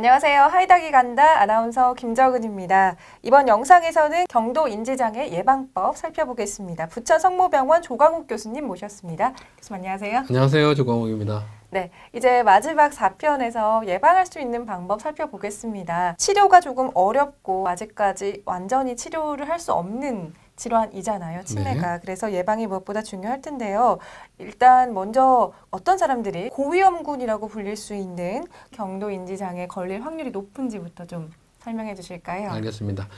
안녕하세요. 하이닥이 간다 아나운서 김정은입니다. 이번 영상에서는 경도 인지장애 예방법 살펴보겠습니다. 부천 성모병원 조광욱 교수님 모셨습니다. 교수님 안녕하세요. 안녕하세요. 조광욱입니다. 네, 이제 마지막 4편에서 예방할 수 있는 방법 살펴보겠습니다. 치료가 조금 어렵고 아직까지 완전히 치료를 할 수 없는 질환이잖아요, 치매가. 그래서 예방이 무엇보다 중요할 텐데요. 일단 먼저 어떤 사람들이 고위험군이라고 불릴 수 있는 경도 인지 장애 걸릴 확률이 높은지부터 좀 설명해 주실까요? 알겠습니다.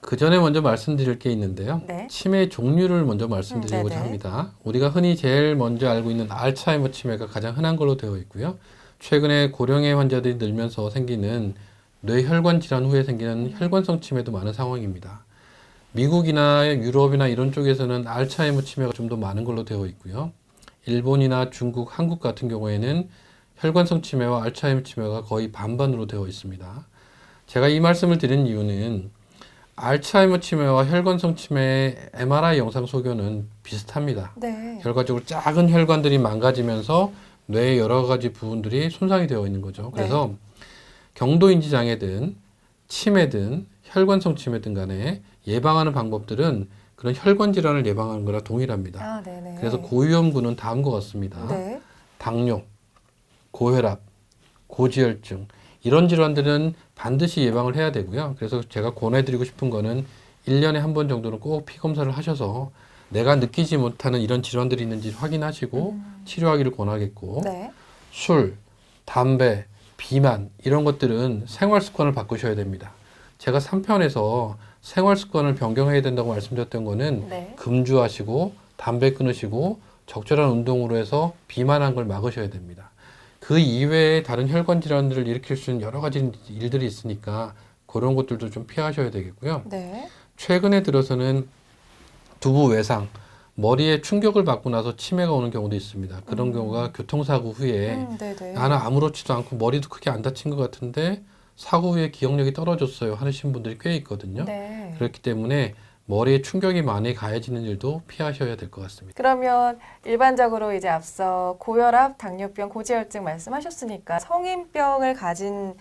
그 전에 먼저 말씀드릴 게 있는데요. 네. 치매 종류를 먼저 말씀드리고자 음. 합니다. 우리가 흔히 제일 먼저 알고 있는 알츠하이머 치매가 가장 흔한 걸로 되어 있고요. 최근에 고령의 환자들이 늘면서 생기는 뇌혈관 질환 후에 생기는 혈관성 치매도 많은 상황입니다. 미국이나 유럽이나 이런 쪽에서는 알츠하이머 치매가 좀 더 많은 걸로 되어 있고요. 일본이나 중국, 한국 같은 경우에는 혈관성 치매와 알츠하이머 치매가 거의 반반으로 되어 있습니다. 제가 이 말씀을 드린 이유는 알츠하이머 치매와 혈관성 치매의 MRI 영상 소견은 비슷합니다. 네. 결과적으로 작은 혈관들이 망가지면서 뇌의 여러 가지 부분들이 손상이 되어 있는 거죠. 그래서 경도인지 장애든 치매든 혈관성 치매든 간에 예방하는 방법들은 그런 혈관 질환을 예방하는 거랑 동일합니다. 아, 네네. 그래서 고위험군은 다음과 같습니다. 네. 당뇨, 고혈압, 고지혈증 이런 질환들은 반드시 예방을 해야 되고요. 그래서 제가 권해드리고 싶은 거는 1년에 한 번 정도는 꼭 피 검사를 하셔서 내가 느끼지 못하는 이런 질환들이 있는지 확인하시고 치료하기를 권하겠고 네. 술, 담배, 비만 이런 것들은 생활 습관을 바꾸셔야 됩니다. 제가 3편에서 생활 습관을 변경해야 된다고 말씀드렸던 거는 네. 금주하시고 담배 끊으시고 적절한 운동으로 해서 비만한 걸 막으셔야 됩니다. 그 이외에 다른 혈관 질환들을 일으킬 수 있는 여러 가지 일들이 있으니까 그런 것들도 좀 피하셔야 되겠고요. 네. 최근에 들어서는 두부 외상, 머리에 충격을 받고 나서 치매가 오는 경우도 있습니다. 그런 음. 경우가 교통사고 후에 음. 나는 아무렇지도 않고 머리도 크게 안 다친 것 같은데 사고 후에 기억력이 떨어졌어요 하시는 분들이 꽤 있거든요. 네. 그렇기 때문에 머리에 충격이 많이 가해지는 일도 피하셔야 될 것 같습니다. 그러면 일반적으로 이제 앞서 고혈압, 당뇨병, 고지혈증 말씀하셨으니까 성인병을 가진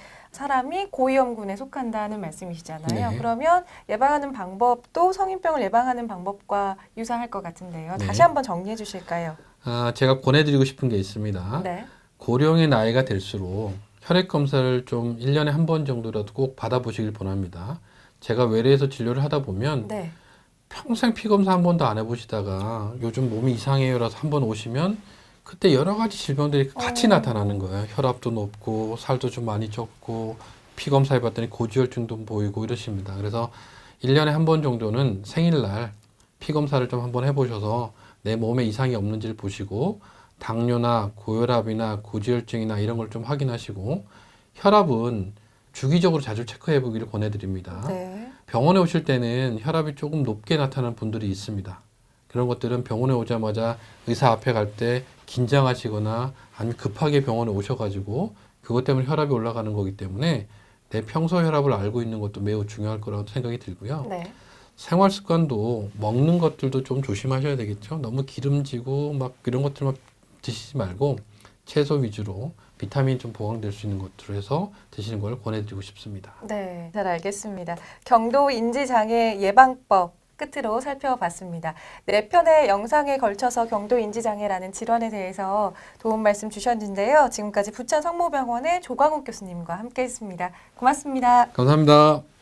사람이 고위험군에 속한다는 말씀이시잖아요. 네. 그러면 예방하는 방법도 성인병을 예방하는 방법과 유사할 것 같은데요. 네. 다시 한번 정리해 주실까요? 아, 제가 권해드리고 싶은 게 있습니다. 네. 고령의 나이가 될수록 혈액 검사를 좀 1년에 한 번 정도라도 꼭 받아보시길 권합니다. 제가 외래에서 진료를 하다 보면 네. 평생 피 검사 한 번도 안 해보시다가 요즘 몸이 이상해요라서 한 번 오시면 그때 여러 가지 질병들이 같이 어. 나타나는 거예요. 혈압도 높고 살도 좀 많이 쪘고 피 검사해봤더니 고지혈증도 보이고 이러십니다. 그래서 1년에 한 번 정도는 생일날 피 검사를 좀 한번 해보셔서 내 몸에 이상이 없는지를 보시고 당뇨나 고혈압이나 고지혈증이나 이런 걸 좀 확인하시고 혈압은 주기적으로 자주 체크해 보기를 권해드립니다. 네. 병원에 오실 때는 혈압이 조금 높게 나타나는 분들이 있습니다. 그런 것들은 병원에 오자마자 의사 앞에 갈 때 긴장하시거나 아니면 급하게 병원에 오셔가지고 그것 때문에 혈압이 올라가는 거기 때문에 내 평소 혈압을 알고 있는 것도 매우 중요할 거라고 생각이 들고요. 네. 생활 습관도 먹는 것들도 좀 조심하셔야 되겠죠. 너무 기름지고 막 이런 것들만 드시지 말고 채소 위주로 비타민 좀 보강될 수 있는 것들을 해서 드시는 걸 권해드리고 싶습니다. 네, 잘 알겠습니다. 경도 인지 장애 예방법 끝으로 살펴봤습니다. 네 편의 영상에 걸쳐서 경도 인지 장애라는 질환에 대해서 도움 말씀 주셨는데요. 지금까지 부천 성모병원의 조광욱 교수님과 함께했습니다. 고맙습니다. 감사합니다.